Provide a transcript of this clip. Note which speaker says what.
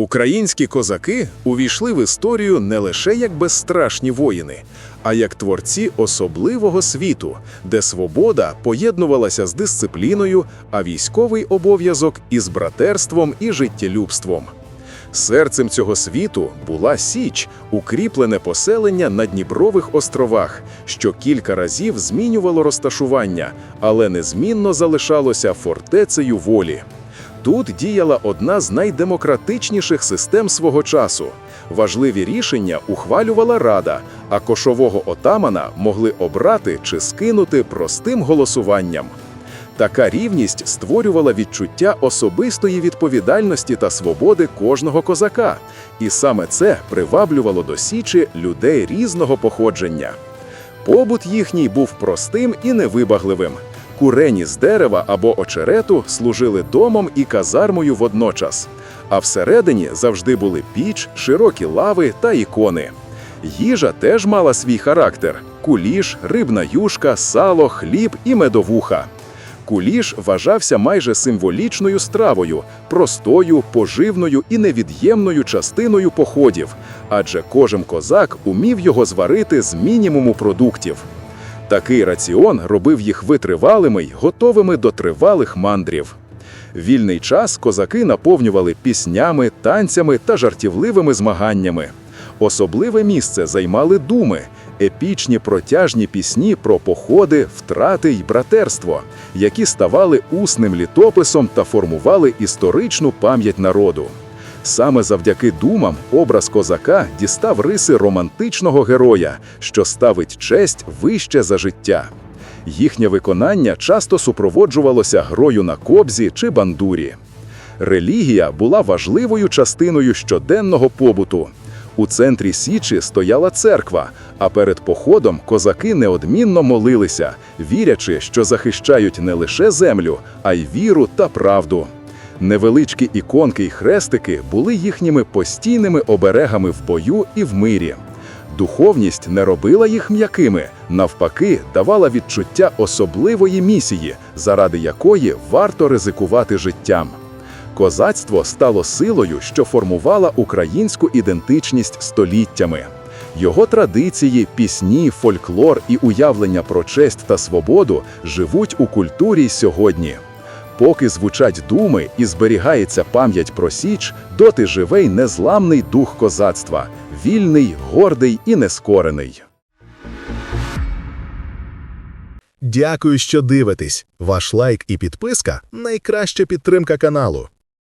Speaker 1: Українські козаки увійшли в історію не лише як безстрашні воїни, а як творці особливого світу, де свобода поєднувалася з дисципліною, а військовий обов'язок із братерством і життєлюбством. Серцем цього світу була Січ, укріплене поселення на Дніпрових островах, що кілька разів змінювало розташування, але незмінно залишалося фортецею волі. Тут діяла одна з найдемократичніших систем свого часу. Важливі рішення ухвалювала рада, а кошового отамана могли обрати чи скинути простим голосуванням. Така рівність створювала відчуття особистої відповідальності та свободи кожного козака, і саме це приваблювало до січі людей різного походження. Побут їхній був простим і невибагливим. Курені з дерева або очерету служили домом і казармою водночас, а всередині завжди були піч, широкі лави та ікони. Їжа теж мала свій характер: куліш, рибна юшка, сало, хліб і медовуха. Куліш вважався майже символічною стравою, простою, поживною і невід'ємною частиною походів, адже кожен козак умів його зварити з мінімуму продуктів. Такий раціон робив їх витривалими й готовими до тривалих мандрів. Вільний час козаки наповнювали піснями, танцями та жартівливими змаганнями. Особливе місце займали думи, епічні протяжні пісні про походи, втрати й братерство, які ставали усним літописом та формували історичну пам'ять народу. Саме завдяки думам образ козака дістав риси романтичного героя, що ставить честь вище за життя. Їхнє виконання часто супроводжувалося грою на кобзі чи бандурі. Релігія була важливою частиною щоденного побуту. У центрі Січі стояла церква, а перед походом козаки неодмінно молилися, вірячи, що захищають не лише землю, а й віру та правду. Невеличкі іконки й хрестики були їхніми постійними оберегами в бою і в мирі. Духовність не робила їх м'якими, навпаки, давала відчуття особливої місії, заради якої варто ризикувати життям. Козацтво стало силою, що формувала українську ідентичність століттями. Його традиції, пісні, фольклор і уявлення про честь та свободу живуть у культурі сьогодні. Поки звучать думи і зберігається пам'ять про Січ, доти живий незламний дух козацтва, вільний, гордий і нескорений.
Speaker 2: Дякую, що дивитесь. Ваш лайк і підписка найкраща підтримка каналу.